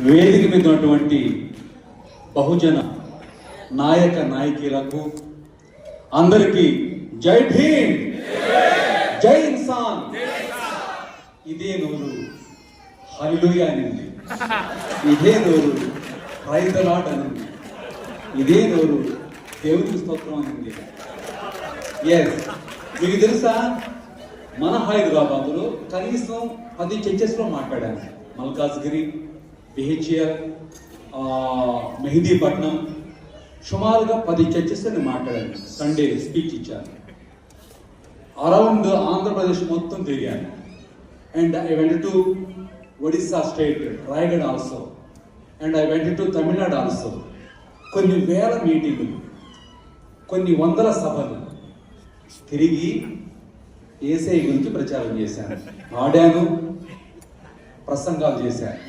వేదిక మీద ఉన్నటువంటి బహుజన నాయక నాయకులకు అందరికీ జై భీమ్! జై ఇన్సాన్ ఇదే నోరు. హల్లుయ అనింది. ఇదే నోరు. రైతలాట్ అనింది. ఇదే నోరు. దేవుని స్తోత్రం అనింది. ఎస్ మీకు తెలుసా? మన హైదరాబాద్లో కనీసం పది చర్చెస్లో మాట్లాడాను. మల్కాజ్గిరి బిహెచ్ఆర్ మెహదీపట్నం సుమారుగా పది చర్చెస్ నేను మాట్లాడాను సండే స్పీచ్ ఇచ్చాను అరౌండ్ ఆంధ్రప్రదేశ్ మొత్తం తిరిగాను. And I went to Odisha state Rayagada also and I went to Tamil Nadu also కొన్ని వేల మీటింగులు కొన్ని వందల సభలు తిరిగి ఏసఐ గురించి ప్రచారం చేశాను. ఆడాను ప్రసంగాలు చేశాను.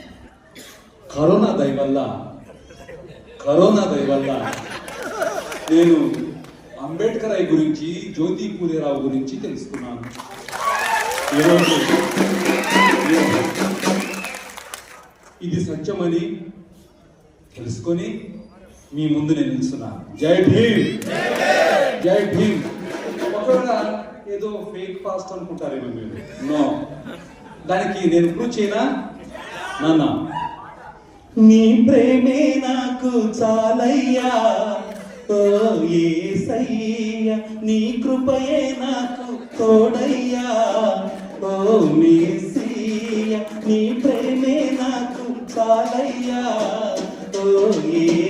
కరోనా దయ వల్ల కరోనా దయ వల్ల నేను అంబేద్కర్ అయ్య గురించి జ్యోతి పూలేరావు గురించి తెలుసుకున్నాను. ఈరోజు ఇది సత్యమని తెలుసుకొని మీ ముందు నేను నిలుస్తున్నాను జై భీమ్! జై భీమ్! ఒకవేళ ఏదో ఫేక్ పాస్ట్ అనుకుంటారేమో మీరు. నో. దానికి నేను ప్రూవ్ చేయనా? నాన్న నీ ప్రేమే నాకు చాలయ్యా. ఓ ఏసయ్య నీ కృపయే నాకు తోడయ్యా. ఓ మేసయ్య నీ ప్రేమే నాకు చాలయ్యా. ఓ ఏ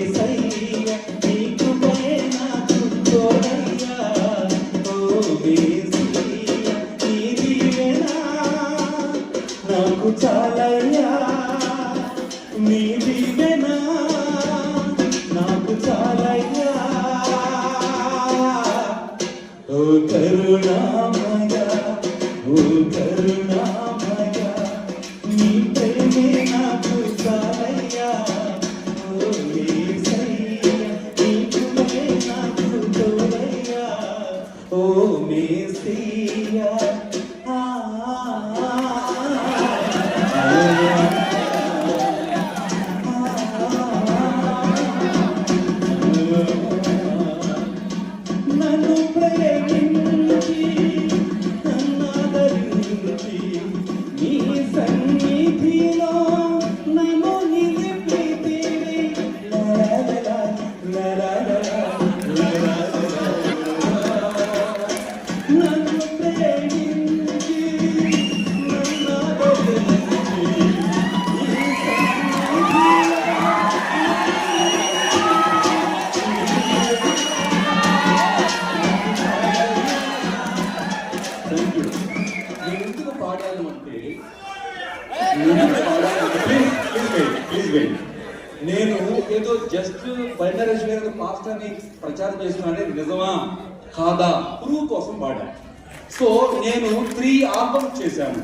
ఏదో జస్ట్ బైనరేష్ గారి పాస్టర్ అని ప్రచారం చేస్తున్నానే నిజమా? కాదా? ప్రూవ్ కోసం పాడాను సో నేను త్రీ ఆల్బమ్ చేశాను.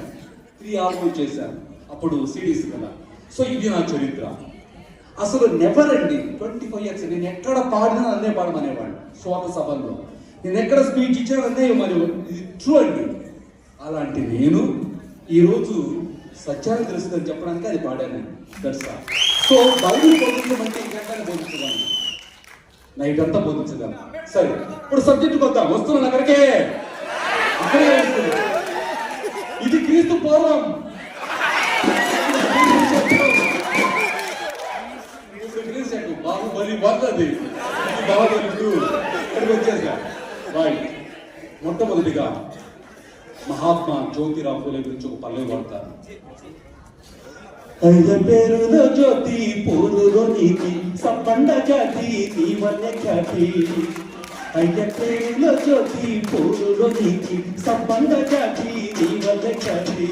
త్రీ ఆల్బమ్ చేశాను. అప్పుడు సిడీస్ కదా. సో ఇది నా చరిత్ర. అసలు నెవర్ అండి ట్వంటీ ఫైవ్ ఇయర్స్ నేను ఎక్కడ పాడినా నన్నే పాడమనేవాడిని స్వాత సభల్లో. నేను ఎక్కడ స్పీచ్ ఇచ్చినా అన్నే మరి ఇది ట్రూ అండి అలాంటి నేను ఈరోజు సత్యాన్ని తెలుస్తుందని చెప్పడానికి అది పాడాను దట్స్ సో బైబిల్ పొందడం అంటే బోధించగలను నైట్ అంతా బోధించగలను. సరే ఇప్పుడు సబ్జెక్ట్ వద్దాం వస్తున్నాను అక్కడికే అక్కడే ఇది క్రీస్తు పూర్వం. బాహుబలి వద్దది ఇది బాహుబలి టూ ఇక్కడికి వచ్చేసా రైట్ మొట్టమొదటిగా మహాత్మా జ్యోతిరావు పూలే గురించి ఒక పల్లవి వాడతారు అయ్య పేరులో జ్యోతి పూలులో నీతి సంబంధ జాతి నీ వల్ల ఖ్యాతి అయ్య పేరులో జ్యోతి పూలులో నీతి సంబంధ జాతి నీ వల్ల ఖ్యాతి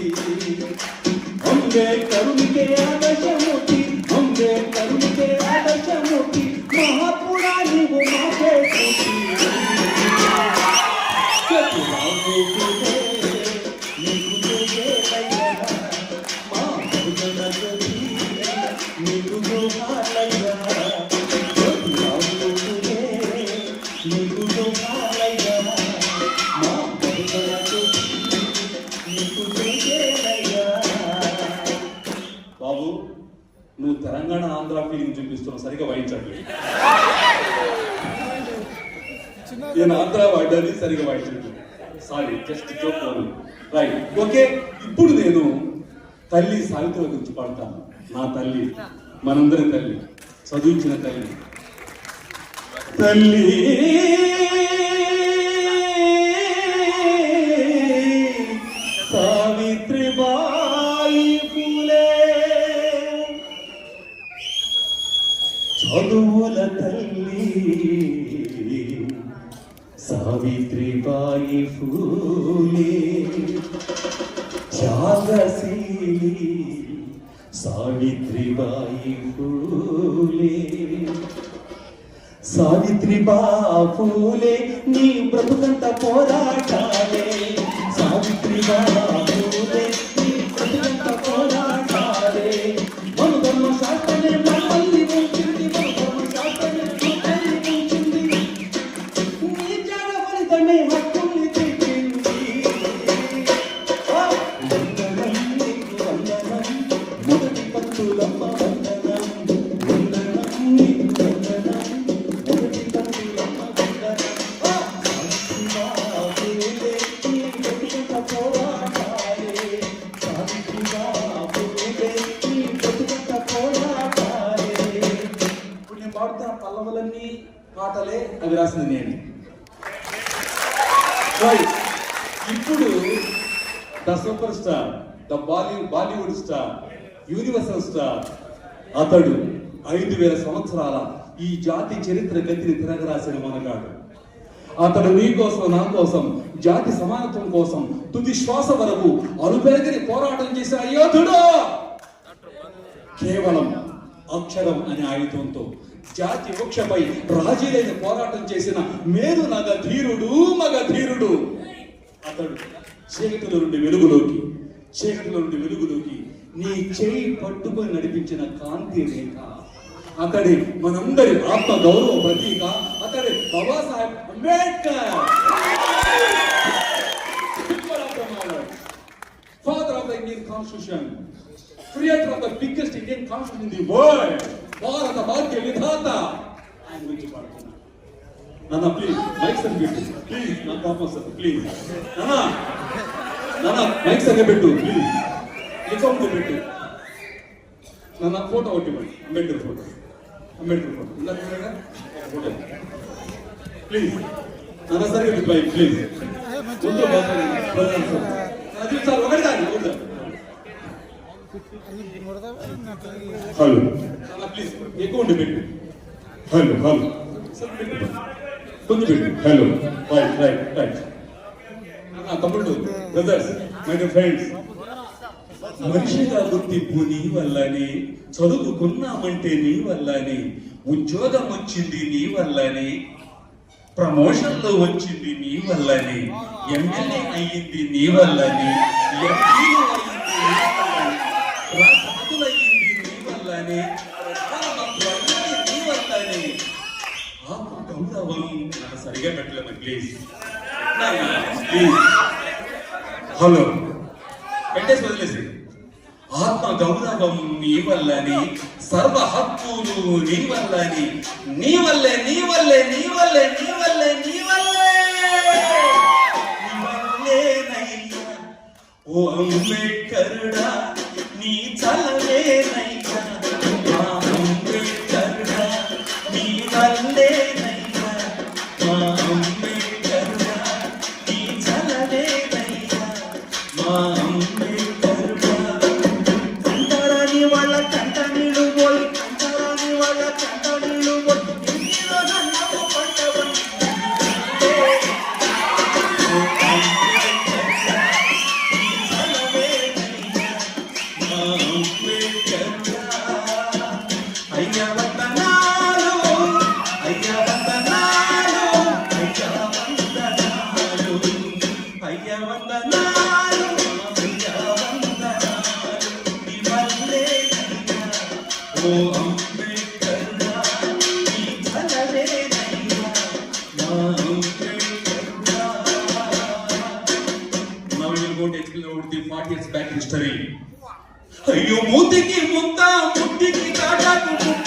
అంబే కరుణికే ఆదర్శమూర్తి అంబే కరుణికే ఆదర్శమూర్తి మహాత్ముడా సరిగా వాయించట్లేదు sorry just joke right okay ఇప్పుడు నేను తల్లి సావిత్రి గురించి పాడతాను. నా తల్లి మనందరి తల్లి చదివించిన తల్లి. తల్లి సావిత్రి బాపులే నీ బ్రతుకంత పోరా. అతడు ఐదు వేల సంవత్సరాల ఈ జాతి చరిత్ర గతిని తిరగరాసిన మనగాడు. అతడు నీ కోసం నా కోసం జాతి సమానత్వం కోసం తుది శ్వాస వరకు అలుపెరగని పోరాటం చేసిన యోధుడు కేవలం అక్షరం అనే ఆయుధంతో జాతి వృక్షపై రాజీలైన పోరాటం చేసిన మేరు నగ ధీరుడు మగ ధీరుడు అతడు చీకటిలో నుండి వెలుగులోకి చీకటిలో నుండి వెలుగులోకి నీ చేయి పట్టుకొని నడిపించిన కాంతి రేఖ అతడి మనందరి ఆత్మ గౌరవ ప్రతీక అతడి Babasaheb Ambedkar. Father of the Indian constitution creator of the biggest Indian constitution in the world, భారత భాగ్య విధాత. ఆయన గురించి పాడుతున్నా. నాన్న ప్లీజ్ మైక్ సంగ ప్లీజ్ నా కోపం వస్తుంది ప్లీజ్ నాన్న నాన్న మైక్ సంగ ప్లీజ్ అకౌంట్ పెట్టు. నాన్న ఫోటో ఒకటి ఇవ్వండి అంబేద్కర్ ఫోటో అంబేద్కర్ ఫోటో ఇందాక చూడగా ఫోటో ప్లీజ్ నాన్న సరిగ్గా పెట్టు బైక్ ప్లీజ్ ముందు బాగుంది అది చాలు ఒకటి కాదు ఒకటి చాలు. హలో. అలా ప్లీజ్ ఎక్కువ ఉండి పెట్టు. Hello hello. సార్ పెట్టు. కొంచెం పెట్టు మనిషిగా గుర్తింపు నీ వల్లనే చదువుకున్నామంటే నీ వల్లనే ఉద్యోగం వచ్చింది నీ వల్లనే ప్రమోషన్లు వచ్చింది నీ వల్లనే ఎమ్మెల్యే అయ్యింది నీ వల్లనే ఎంపీలు అయ్యింది నీ వల్లనే అయ్యింది నీ వల్లనే నీ వల్లనే. గౌరవం సరిగా పెట్టలేదు ప్లీజ్ ప్లీజ్. హలో పెట్టేసి వదిలేసి ఆత్మ గౌరవం నీ వల్లని సర్వ హక్కులు నీ వల్లని నీ వల్లే నీ వల్లే నీ వల్లే నీ వల్లే నీ వల్లే నీ వల్లేనయ్యా ఓ అంబేడ్కరుడా నీ చలవేనయ్యా अयो मूते की मुद्दा मुद्दी की ताज़ा तू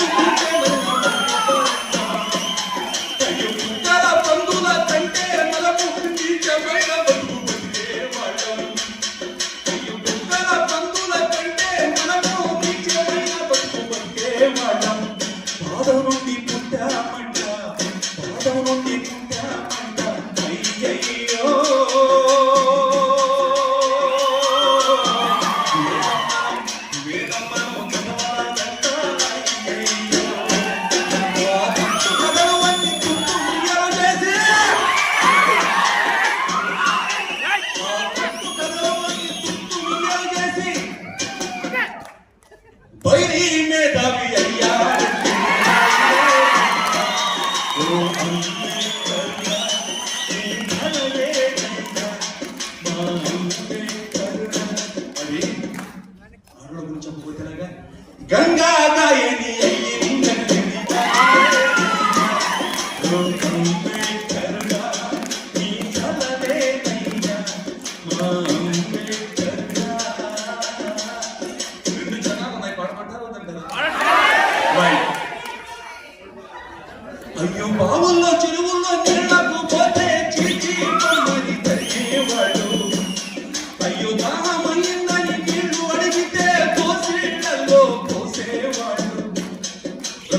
But it is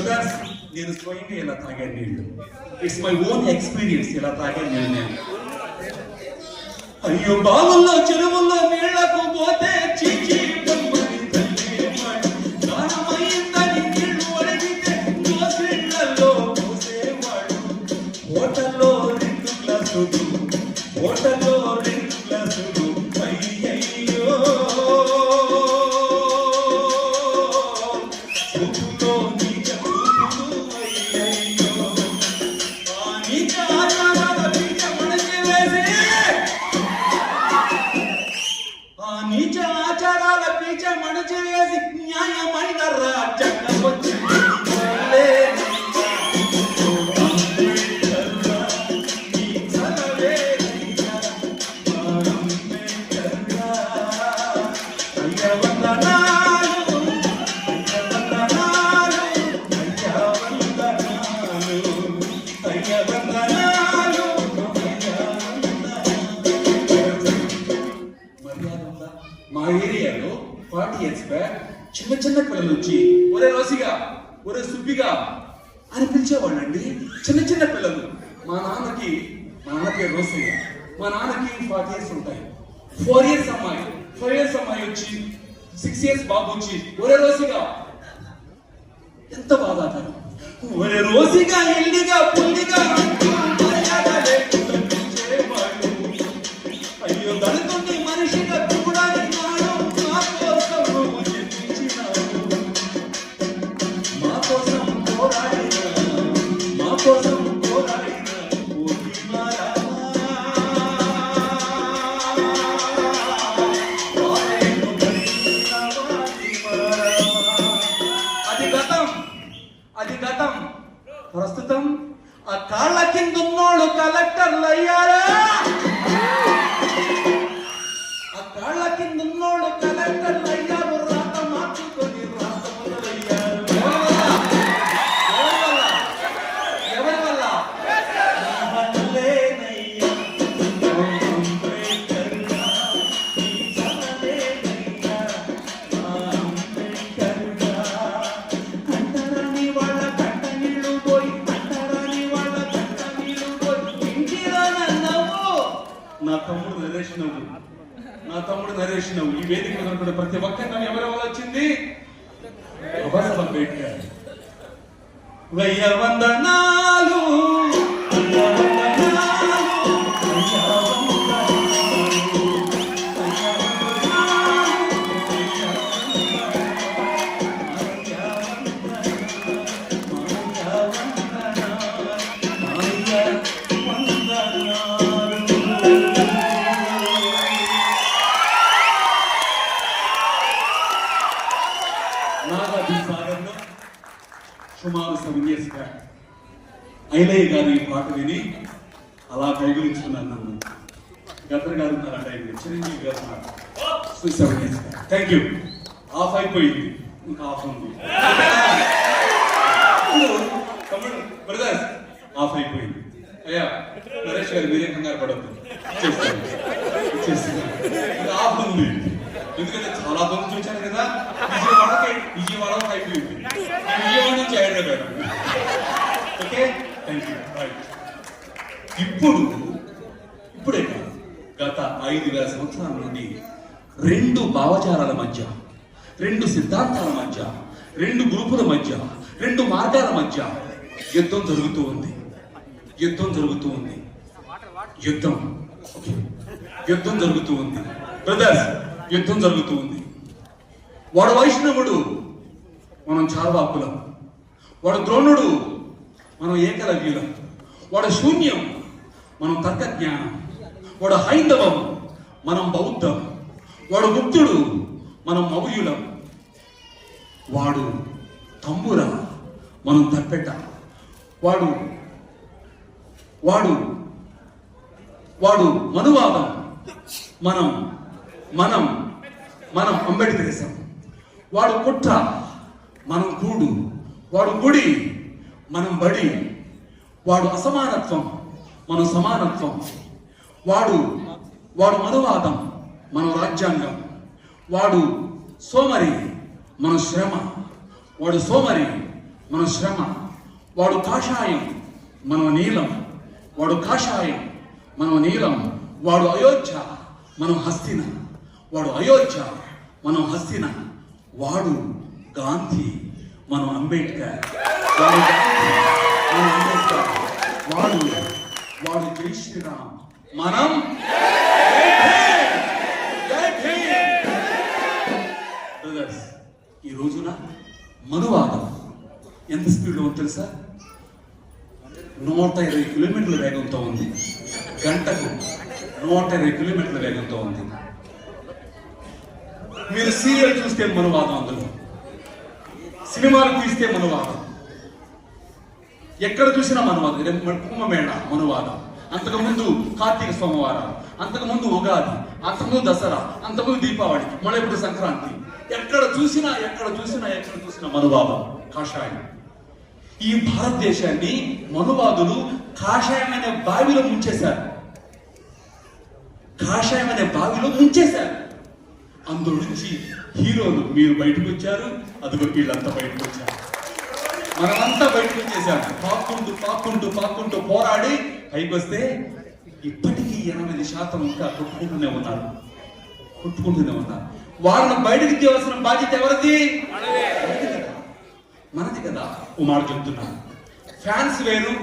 బ్రదర్స్ నేను స్వయంగా ఇలా తాగాను నీళ్ళు ఇట్స్ మై ఓన్ ఎక్స్పీరియన్స్ ఇలా తాగాను నీళ్ళు నేను. అయ్యో బావుల్లో చెరువుల్లో నీళ్ళకు పోతే చీచీ. బాధాకరం ఒరే రోసిగా ఇల్లిగా పుల్లిగా ఐలయ్య గారు ఈ పాట విని అలా కైగురించుకున్నాను నన్ను. గద్దర్ గారు ఉన్నారంట ఆయన చిరంజీవి గారు ఉన్నారు. థ్యాంక్ యూ ఆఫ్ అయిపోయింది. ఇంకా ఆఫ్ ఉంది. ఇప్పుడు బ్రదర్స్ ఆఫ్ అయిపోయింది. అయ్యా నరేష్ గారు మీరే కంగారు పడద్దు. చేస్తాను. ఇంకా ఆఫ్ ఉంది. ఎందుకంటే చాలా దూరం చూశాను కదా విజయవాడకి విజయవాడ అయిపోయింది. విజయవాడ నుంచి Hyderabad. Okay? Thank you right ఇప్పుడు ఇప్పుడే కాదు గత ఐదు వేల సంవత్సరాల నుండి రెండు భావచారాల మధ్య రెండు సిద్ధాంతాల మధ్య రెండు గ్రూపుల మధ్య రెండు మార్గాల మధ్య యుద్ధం జరుగుతూ ఉంది. యుద్ధం జరుగుతూ ఉంది. యుద్ధం. యుద్ధం జరుగుతూ ఉంది. బ్రదర్స్ యుద్ధం జరుగుతూ ఉంది. వాడు వైష్ణవుడు మనం చార్వాకులం వాడు ద్రోణుడు మనం ఏకలవ్యులం. వాడు శూన్యం మనం తర్కజ్ఞానం. వాడు హైందవం మనం బౌద్ధం. వాడు ముక్తుడు మనం మౌర్యులం. వాడు తంబుర మనం తప్పెట వాడు వాడు వాడు మనువాదం మనం మనం మనం అంబేద్కరిజం వాడు కుట్ర మనం కూడు. వాడు గుడి మనం బడి. వాడు అసమానత్వం మనం సమానత్వం. వాడు వాడు మనువాదం మన రాజ్యాంగం. వాడు సోమరి మన శ్రమ. వాడు సోమరి మన శ్రమ. వాడు కాషాయం మన నీలం. వాడు కాషాయం మనం నీలం. వాడు అయోధ్య మనం హస్తిన. వాడు అయోధ్య మనం హస్తిన. వాడు గాంధీ మనం అంబేద్కర్. వాడు మనం వాడు వాడు మనం బ్రదర్స్ ఈ రోజున మనువాదం. ఎంత స్పీడ్లో ఉంది తెలుసా? నూట ఇరవై కిలోమీటర్ల వేగంతో ఉంది. గంటకు నూట ఇరవై కిలోమీటర్ల వేగంతో ఉంది. మీరు సీరియల్ చూస్తే మనువాదం అందులో. సినిమాలు తీస్తే మనువాదం. ఎక్కడ చూసినా మనువాదం. రేపు కుంభమేళ మనువాదం. అంతకుముందు కార్తీక సోమవారం అంతకుముందు ఉగాది అంతకుముందు దసరా అంతకుముందు దీపావళి మళ్ళీ ఇప్పుడు సంక్రాంతి. ఎక్కడ చూసినా ఎక్కడ చూసినా ఎక్కడ చూసినా మనువాదం కాషాయం. ఈ భారతదేశాన్ని మనువాదులు కాషాయం అనే బావిలో ముంచేశారు. కాషాయం అనే బావిలో ముంచేశారు. అందులో నుంచి హీరోలు మీరు బయటకు వచ్చారు అదిగో వీళ్ళంతా బయటకు వచ్చారు. మనమంతా బయటకు వచ్చేసాం. పాక్కుంటూ పాక్కుంటూ పాక్కుంటూ పోరాడి పైకి వస్తే ఇప్పటికీ ఎనిమిది శాతం ఇంకా కొట్టుకుంటూనే ఉన్నారు. కొట్టుకుంటూనే ఉన్నారు. వాళ్ళని బయటకు తీయవలసిన బాధ్యత ఎవరిది? మనది. కదా. మనది కదా. ఓ మాట చెప్తున్నాను ఫ్యాన్స్ వేరు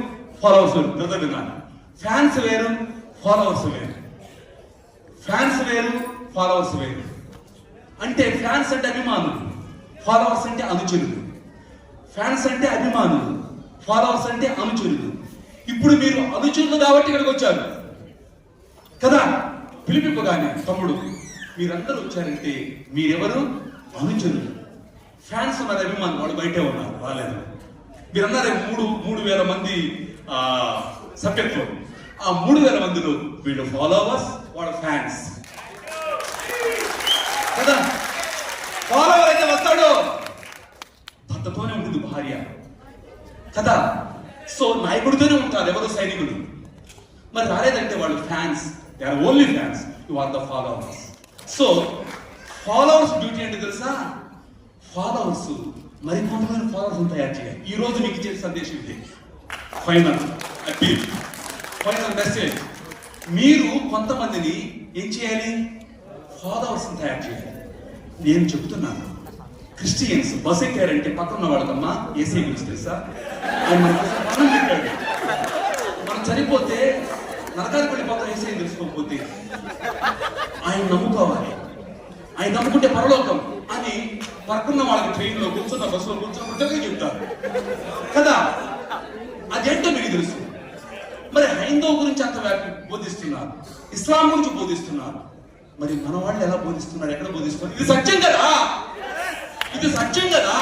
ఫాలోవర్స్ వేరు. బ్రదర్ విన్నాను ఫ్యాన్స్ వేరు ఫాలోవర్స్ వేరు. ఫ్యాన్స్ వేరు ఫాలోవర్స్ వేరు. అంటే ఫ్యాన్స్ అంటే అభిమానులు ఫాలోవర్స్ అంటే అనుచరులు. ఫ్యాన్స్ అంటే అభిమానులు ఫాలోవర్స్ అంటే అనుచరులు. ఇప్పుడు మీరు అనుచరులు కాబట్టి ఇక్కడికి వచ్చారు. కదా? పిలిపింపగానే తమ్ముడు మీరందరూ వచ్చారంటే మీరెవరు? అనుచరులు. ఫ్యాన్స్ ఉన్నారు అభిమానులు వాళ్ళు బయటే ఉన్నారు రాలేదు. మీరందరూ మూడు మూడు వేల మంది సభ్యత్వం. ఆ మూడు వేల మందిలో వీళ్ళు ఫాలోవర్స్ వాళ్ళ ఫ్యాన్స్. కదా? కదా? సో నాయకుడితోనే ఉంటారు ఎవరు సైనికుడు మరి రాలేదంటే వాళ్ళు fans they are only fans you are the followers so followers duty అంటే తెలుసా? ఫాలోవర్స్ మరి కొంతమంది ఫాలోవర్స్ తయారు చేయాలి. ఈ రోజు మీకు ఇచ్చే సందేశం ఇది. ఫైనల్ అప్పీల్ ఫైనల్ మెసేజ్ మీరు కొంతమందిని ఏం చేయాలి? ఫాలోవర్స్ని తయారు చేయాలి. నేను చెబుతున్నాను. క్రిస్టియన్స్ బస్ ఎక్కారంటే పక్కన వాళ్ళకమ్మా ఏసీ గురించి తెలుసా? ఆయన మన పెట్టాడు. మనం చనిపోతే నరకానికి వెళ్ళిపోతాం ఏసీ తెలుసుకోకపోతే ఆయన నమ్ముకోవాలి. ఆయన నమ్ముకుంటే పరలోకం అని పక్కన వాళ్ళకి ట్రైన్లో కూర్చున్న బస్సులో కూర్చున్నప్పుడు తెలియ చెప్తారు. కదా? అదేంటో మీకు తెలుసు. మరి హైందవ గురించి అంత వ్యాపి బోధిస్తున్నారు. ఇస్లాం గురించి బోధిస్తున్నారు. మరి మన వాళ్ళు ఎలా బోధిస్తున్నారు? ఎక్కడ బోధిస్తున్నారు? ఇది సత్యం కదా? ఇది సత్యం కదా.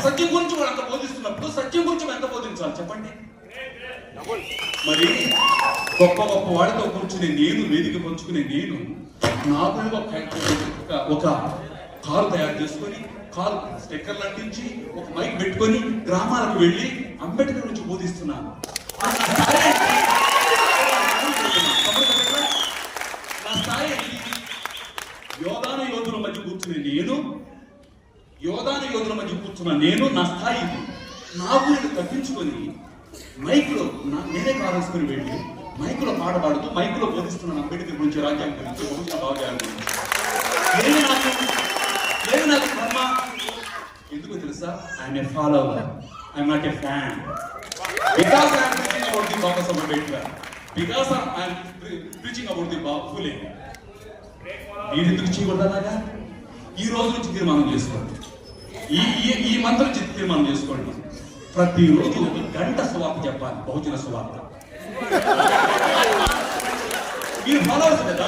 సత్యం గురించి వాళ్ళు అంత బోధిస్తున్నప్పుడు సత్యం గురించి మనం ఎంత బోధించాలి? చెప్పండి. మరి గొప్ప గొప్ప వాడితో కూర్చునే నేను వేదిక పంచుకునే నేను నాకు ఒక ఒక- ఒక కారు తయారు చేసుకొని కారు స్టిక్కర్లు అంటించి ఒక మైక్ పెట్టుకొని గ్రామాలకు వెళ్ళి అంబేద్కర్ గురించి బోధిస్తున్నాను నా స్థాయి ఏంటి? తమ్ముడు చెప్పట్లా? నా స్థాయి ఏంటి? యోధాన యోధుల మధ్య కూర్చునే నేను యోధాను యోధుల మధ్య కూర్చున్న నేను నా స్థాయి ఇది. నాకు నేను తప్పించుకొని మైకులో నా- నేనే కావాల్సుకొని వెళ్ళి మైకులో పాట పాడుతూ మైకులో బోధిస్తున్నాను అంబేద్కర్ గురించి రాజ్యాంగం గురించి బహుశా భావజాలం గురించి నాకు ఏమి నాకు కర్మ. ఎందుకు తెలుసా? I'm a follower I'm not a fan because I'm preaching about the Baba Saheb Ambedkar because I'm preaching about the Baba Phule మీరు ఎందుకు చేయకూడదలాగా ఈ రోజు నుంచి తీర్మానం చేసుకోండి ఈ ఈ- ఈ మంత్రం నుంచి తీర్మానం చేసుకోండి. ప్రతిరోజు ఒక గంట స్వార్థ చెప్పాలి బహుజన స్వార్థ. మీరు ఫాలోవర్స్ కదా?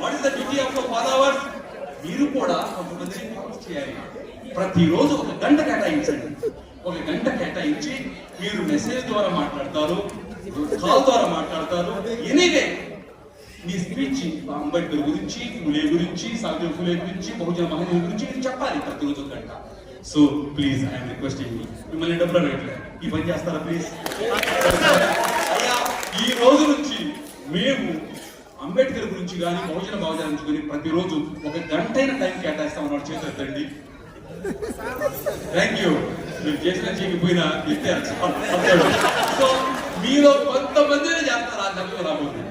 What is the duty of followers మీరు కూడా కొంతమందిని చేయాలి. ప్రతిరోజు ఒక గంట కేటాయించండి. ఒక గంట కేటాయించి మీరు మెసేజ్ ద్వారా మాట్లాడతారు కాల్ ద్వారా మాట్లాడతారు ఎనీవే మీ స్పీచ్ అంబేద్కర్ గురించి ఫులే గురించి సావిత్రి ఫులే గురించి బహుజన మహనీయుల గురించి మీరు చెప్పాలి ప్రతిరోజు ఒక గంట. సో ప్లీజ్ ఐఎమ్ రిక్వెస్టింగ్ మిమ్మల్ని డబ్బులు అడగట్లే ఈ పని చేస్తారా ప్లీజ్ ఈ రోజు నుంచి మేము అంబేద్కర్ గురించి కానీ బహుజన బహుజన గురించి కానీ ప్రతిరోజు ఒక గంటైన టైం కేటాయిస్తాం అన్నాడు చేతులెత్తండి. థ్యాంక్ యూ మీరు చేసిన చేయకపోయినా ఎత్తారు సో మీలో కొంతమందినే చేస్తారు ఆ డబ్బు రాబోతుంది.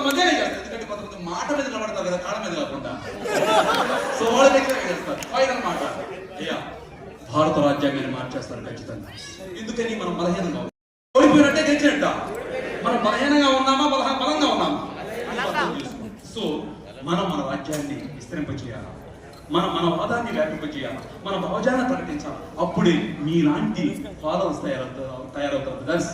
కొంతమందినే చేస్తారు ఎందుకంటే కొంతమంది మాట మీద నిలబడతారు కదా కాళ్ళ మీద కాకుండా సో వాళ్ళ దగ్గర చేస్తారు. ఫైనల్ మాట అయ్యా భారత రాజ్యాంగాన్ని మార్చేస్తారు ఖచ్చితంగా. ఎందుకని మనం బలహీనంగా. ఓడిపోయినట్టే గెలిచినట్ట. మనం బలహీనంగా ఉన్నామా బలహ బలంగా ఉన్నామా? సో మనం మన రాజ్యాన్ని విస్తరింపజేయాలి? మన మన వాదాన్ని వ్యాపింపజేయాలి? మన భావజాలను ప్రకటించాలి? అప్పుడే మీలాంటి ఫాలోవర్స్ తయారవుతారు తయారవుతారు. దర్శ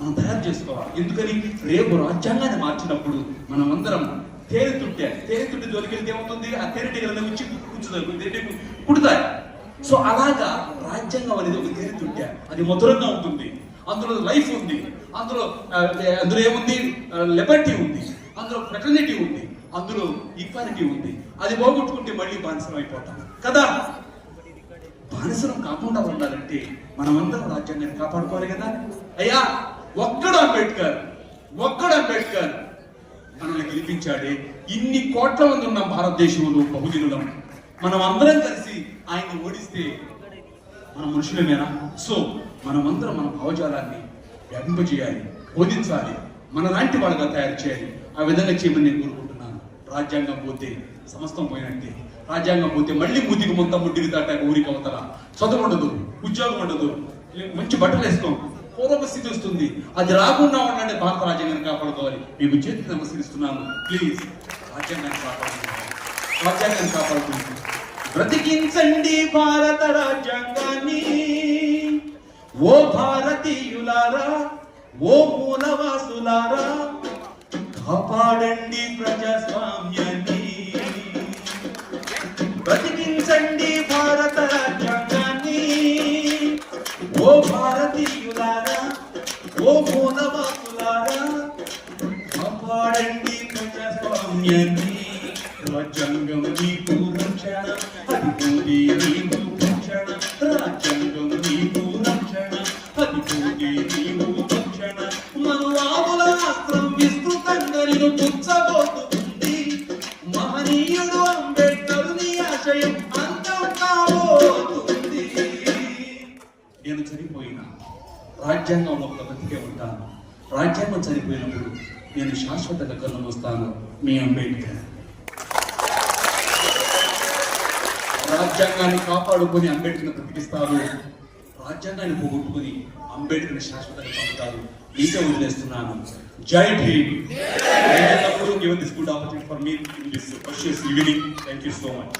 మనం తయారు చేసుకోవాలి. ఎందుకని? రేపు రాజ్యాంగాన్ని మార్చినప్పుడు మనం అందరం తేనె తుట్టే తేనె తుట్టి ఏమవుతుంది? ఆ తేనెటీగలను వచ్చి కూర్చుతారు తేనె కుడతాయి. సో అలాగా రాజ్యాంగం అనేది ఒక తేనె తుట్టే. అది మధురంగా ఉంటుంది. అందులో లైఫ్ ఉంది. అందులో అందులో ఏముంది? లిబర్టీ ఉంది. అందులో ఫ్రెటర్నిటీ ఉంది. అందులో ఈక్వాలిటీ ఉంది. అది పోగొట్టుకుంటే మళ్ళీ బానిసరం అయిపోతాం. కదా? బానిసరం కాకుండా ఉండాలంటే మనమందరం రాజ్యాంగాన్ని కాపాడుకోవాలి కదా? అయ్యా! ఒక్కడు అంబేద్కర్ ఒక్కడు అంబేద్కర్. మనల్ని గెలిపించాడే ఇన్ని కోట్ల మంది ఉన్నాం భారతదేశంలో బహుజనులం. మనం అందరం కలిసి ఆయన్ని ఓడిస్తే మన మనుషులమేనా? సో మనమందరం మన భావజాలాన్ని వ్యాపింపజేయాలి బోధించాలి మన లాంటి వాళ్ళగా తయారు చేయాలి. ఆ విధంగా చేయమని నేను కోరుకుంటున్నాను. రాజ్యాంగం పోతే సమస్తం పోయినట్టే. రాజ్యాంగం పోతే మళ్ళీ ముద్దికి మొత్తం ముడ్డికి దాటాక ఊరికి అవతల. చదువు ఉండదు ఉద్యోగం ఉండదు. మంచి బట్టలు వేసుకోం. పూర్వపు స్థితి వస్తుంది. అది రాకుండా ఉండండి భారత రాజ్యాంగాన్ని కాపాడుకోవాలి. మీకు చేతికి నమస్కరిస్తున్నాను ప్లీజ్ రాజ్యాంగాన్ని కాపాడుకోవాలి రాజ్యాంగాన్ని కాపాడుకుంటుంది బ్రతికించండి భారత రాజ్యాంగాన్ని. ఓ భారతీయులారా ఓ మూలవాసులారా కాపాడండి ప్రజాస్వామ్యాన్ని. బ్రతికించండి భారత రాజ్యాంగాన్ని ఓ భారతీయులారా ఓ మూలవాసులారా కాపాడండి ప్రజాస్వామ్యాన్ని రాజ్యాంగం నీకు రక్షణ అది పోతే నేను శాశ్వత దగ్గరలో వస్తాను మీ అంబేద్కర్. రాజ్యాంగాన్ని కాపాడుకొని అంబేద్కర్ బ్రతికిస్తారు రాజ్యాంగాన్ని పోగొట్టుకుని అంబేద్కర్ శాశ్వతంగా పంపుతారు మీకే వదిలేస్తున్నాను. Jai Bhim. Given this good opportunity for me. In this evening thank you so much